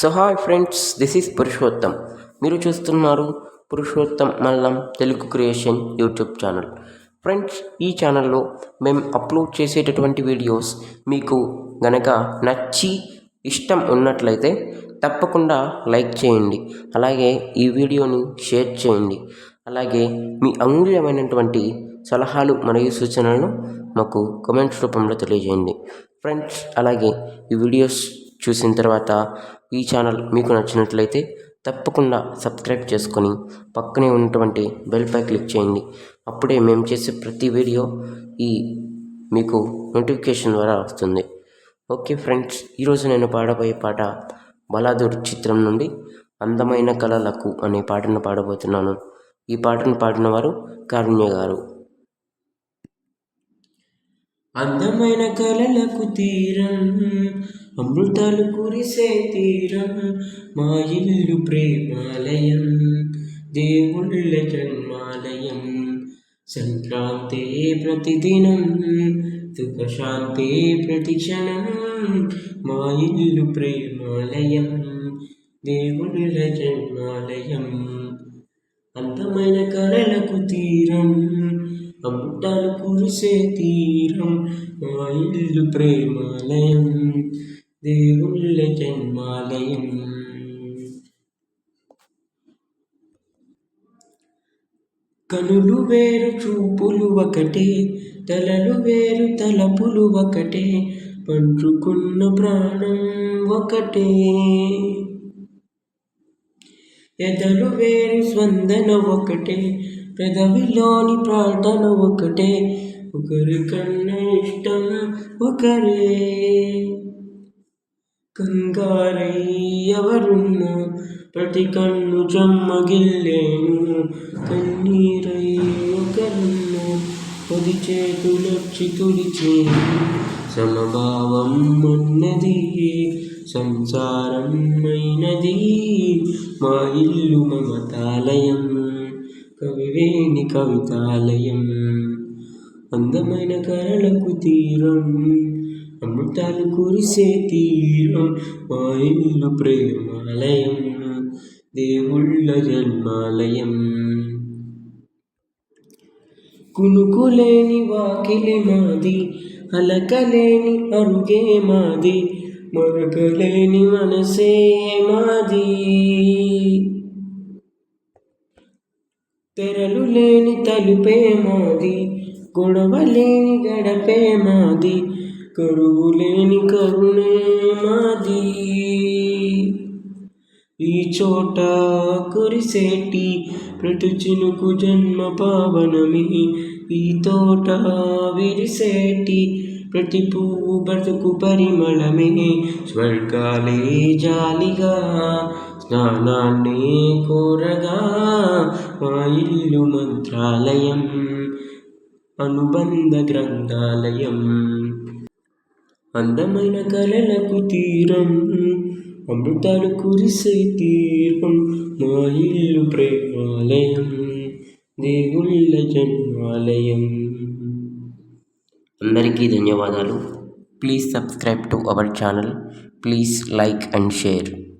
So hi friends this is Purushottam మీరు చూస్తున్నారు Purushottam Mallam Telugu creation YouTube channel friends ఈ ఛానల్లో మేము అప్లోడ్ చేసేటటువంటి వీడియోస్ మీకు గనక నచ్చి ఇష్టం ఉన్నట్లయితే తప్పకుండా లైక్ చేయండి. అలాగే ఈ వీడియోని షేర్ చేయండి. అలాగే మీ అమూల్యమైనటువంటి సలహాలు మరియు సూచనలను మాకు కమెంట్స్ రూపంలో తెలియజేయండి. ఫ్రెండ్స్ అలాగే ఈ వీడియోస్ చూసిన తర్వాత ఈ ఛానల్ మీకు నచ్చినట్లయితే తప్పకుండా సబ్స్క్రైబ్ చేసుకొని పక్కనే ఉన్నటువంటి బెల్పై క్లిక్ చేయండి. అప్పుడే మేము చేసే ప్రతి వీడియో ఈ మీకు నోటిఫికేషన్ ద్వారా వస్తుంది. ఓకే ఫ్రెండ్స్ ఈరోజు నేను పాడబోయే పాట బలాదూర్ చిత్రం నుండి అందమైన కళలకు అనే పాటను పాడబోతున్నాను. ఈ పాటను పాడిన వారు కారుణ్య గారు. అందమైన కళలకు తీరం అమృతాలు కురిసే తీరం మా ఇల్లు ప్రేమాలయం దేవుళ్ళ జన్మాలయం. సంక్రాంతి ప్రతిదినం సుఖశాంతి ప్రతిక్షణం మా ఇల్లు ప్రేమాలయం దేవుళ్ళ జన్మాలయం. అందమైన కళలకు తీరం అమృతాలు కురిసే తీరం మా ఇల్లు ప్రేమాలయం దేవుళ్ళ జన్మాలయం కనులు వేరు చూపులు ఒకటే తలలు వేరు తలపులు ఒకటే పంచుకున్న ప్రాణం ఒకటే. ఎదలు వేరు స్పందన ఒకటే పెదవిలోని ప్రార్థన ఒకటే. ఒకరికన్నా ఇష్టం ఒకరే. కంగారై ఎవరున్నా ప్రతి కన్ను జమ్మగిల్లేను కన్నీరై ఒకరున్నా? పది చేతులొచ్చి తుడిచేను. సమభావం ఉన్నది సంసారం అయినది. మా ఇల్లు మమతాలయం కవివేణి కవితాలయం. అందమైన కరలకు తీరం అమృతాలు కురిసే తీరం మా ప్రేమాలయం దేవుళ్ళ జన్మాలయం. కునుకులేని వాకిలి మాది అలకలేని అరుగే మాది మరకలేని మనసే మాది. తెరలు లేని తలుపే మాది గొడవ లేని గడపే మాది కరువు లేని కరుణే మాది. ఈ చోట కురిసేటి ప్రతి చినుకు జన్మ పావనమి. ఈ తోట విరిసేటి ప్రతి పువ్వు బ్రతుకు పరిమళమే. స్వర్గాలే జాలిగా స్నానాన్ని కోరగా మా ఇల్లు మంత్రాలయం అనుబంధ గ్రంథాలయం. అందమైన కళలకు తీరం అమృతాలు కురిసే తీరం మా ఇల్లు ప్రేమాలయం దేవుళ్ళ జన్మాలయం. అందరికీ ధన్యవాదాలు. Please subscribe to our channel. Please like and share.